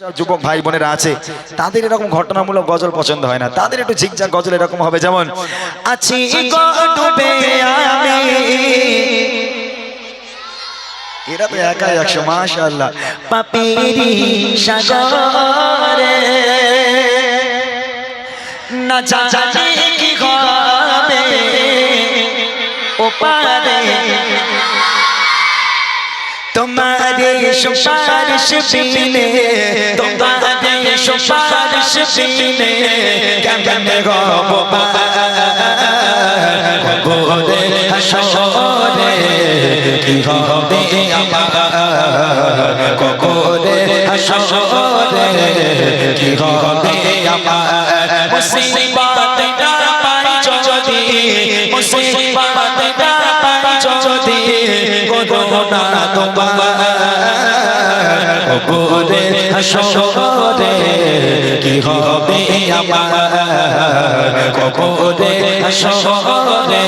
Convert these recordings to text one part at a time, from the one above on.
যুবক ভাই বোনেরা আছে, তাদের এরকম ঘটনামূলক গজল পছন্দ হয় না। তাদের একটু ঝিকঝাক গজল এরকম হবে। যেমন, আছি এরা তো একাই একশো, মাশাআল্লাহ। পাপিরি সাগরে না জানি কি তোমারে সুপারিশ বিনে তোমারে সুপারিশ বিনে, কেমনে গব গোরে হাসরে, কি হবে আমার? গোরে হাসরে, কি হবে করোনা তোমার গোরে হাসরে কি হবে আমার গোরে হাসরে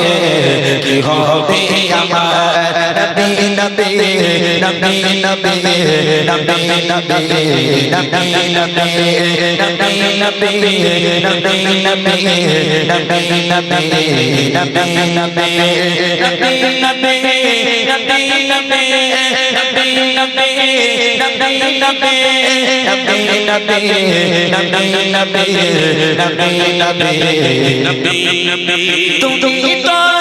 কি হবে আমার নবী নবী নবী নবী নবী নবী নবী নবী নবী নবী নবী নবী নবী নবী নবী নবী তুমি তো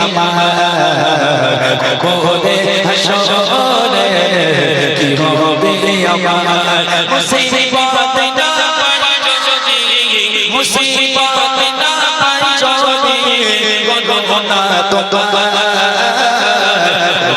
আমার? গোরে হাসরে কি হবে মুসিবত না পাই যদি। গগনা তো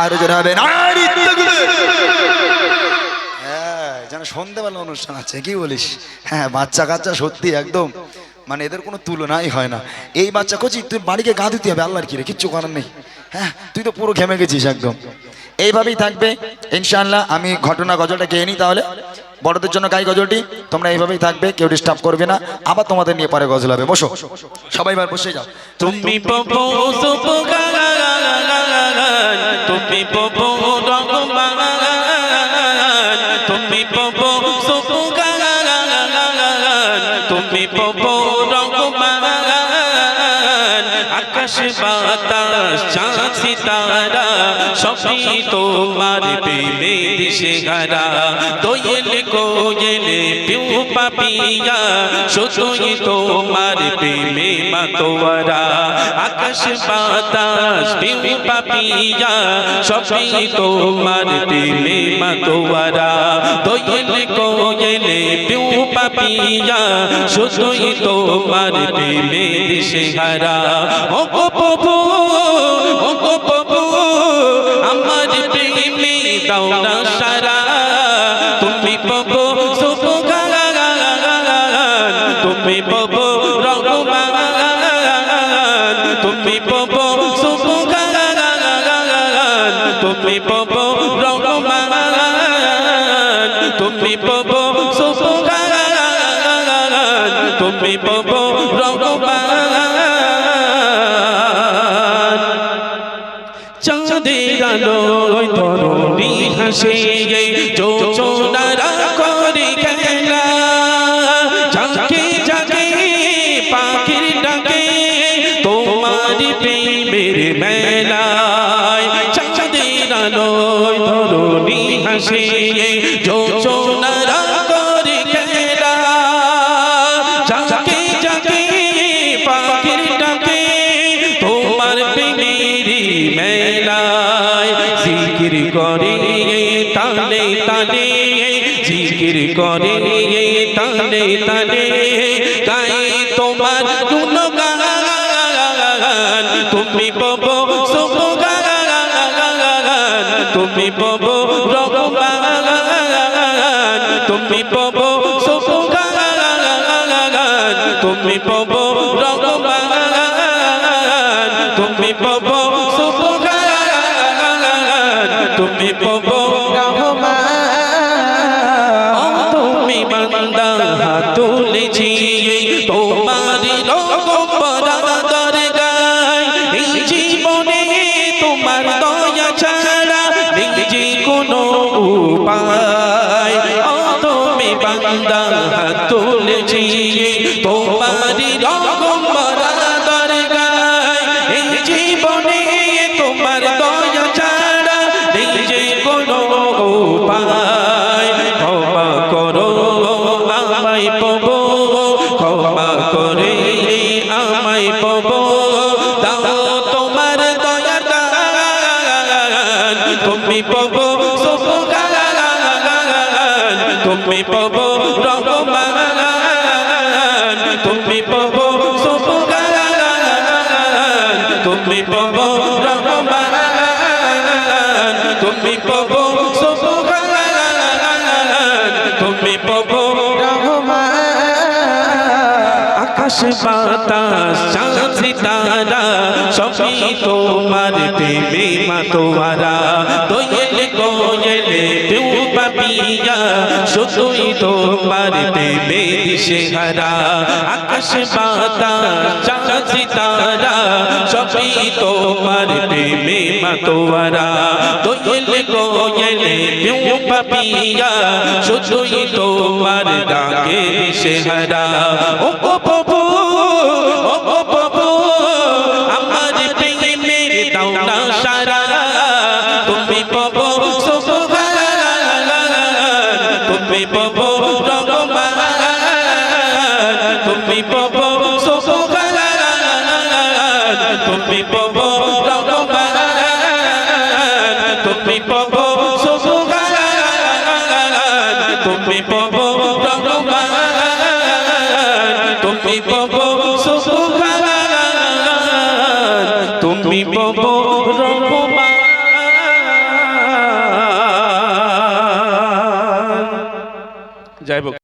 আর জোর হবে হ্যাঁ যেন সন্ধ্যেবেলা অনুষ্ঠান আছে কি বলিস? হ্যাঁ বাচ্চা কাচ্চা সত্যি একদম। মানে এদের কোনো তুলনাই হয় না। এই বাচ্চা কচি তুই বাড়িকে গা দিতে হবে আল্লাহর কিরে কিচ্ছু করার নেই। হ্যাঁ তুই তো পুরো ঘেমে গেছিস একদম। এইভাবেই থাকবে ইনশাআল্লাহ আমি ঘটনা গজলটা কে নিই তাহলে। বড়দের জন্য গাই গজলটি তোমরা এইভাবেই থাকবে কেউ ডিস্টার্ব করবে না। আবার তোমাদের নিয়ে পরে গজল হবে বসো। সবাই এবার বসে যাও। তুমি পপো সুপগান তুমি আকাশ বাতাস চাঁদ সিতারা সবই তোমার প্রেমে দিশে গারা দোয়েল কোয়েল পিউ পাপিয়া শুধুই তোমার প্রেমে মাতোয়ারা। আকাশ বাতাস পিউ পাপিয়া, সবই তোমার প্রেমে মাতোয়ারা। দোয়েল কোয়েল পিউ পাপিয়া শুধুই তোমার প্রেমে দিশে গারা ও প্রভু দাও না সারা তুমি পাবো সুবহান তুমি পাবো রহমান তুমি পাবো সুবহান তুমি পাবো রহমান তুমি পাবো সুবহান তুমি পাবো তরুণী হাসে চোচনারা করে খেলা। ঝাঁকে ঝাঁকে পাখির ডাকে তোমার প্রেমের মেলায়। চাঁদের আলোয় তরুণী হাসে তালে তালে জিকির করে তালে তালে গাই তোমার গুণগান। তুমি পাব সুগান তুমি পাব রঘুমান তুমি পাব তুমি পাব তুমি পাব তুমি পাব তুমি বান্দা তুলেছি তোমার রকম দরগায়। এই জীবনে তোমার দয়া ছাড়া নিজে কোনো উপায়। তুমি বান্দা তুলেছি তুমি পাব রহমান, তুমি পাব সুগান তুমি পাব রহমান, তুমি পাব সুগান তুমি পাব আকাশ, বাতাস, চাঁদ, সিতারা, সবই তোমার প্রেমে মাতোয়ারা পেউ পাপিয়া শুধুই তোমার প্রেমে দিশে হারা। আকাশ বাতাস, চাঁদ সিতারা, সবই তোমার প্রেমে মাতোয়ারা। দোয়েল কোয়েল পেউ পাপিয়া, শুধুই তোমার ডাকে দিশে হারা। ও গো তুমি পাবো সুবহান তুমি পাবো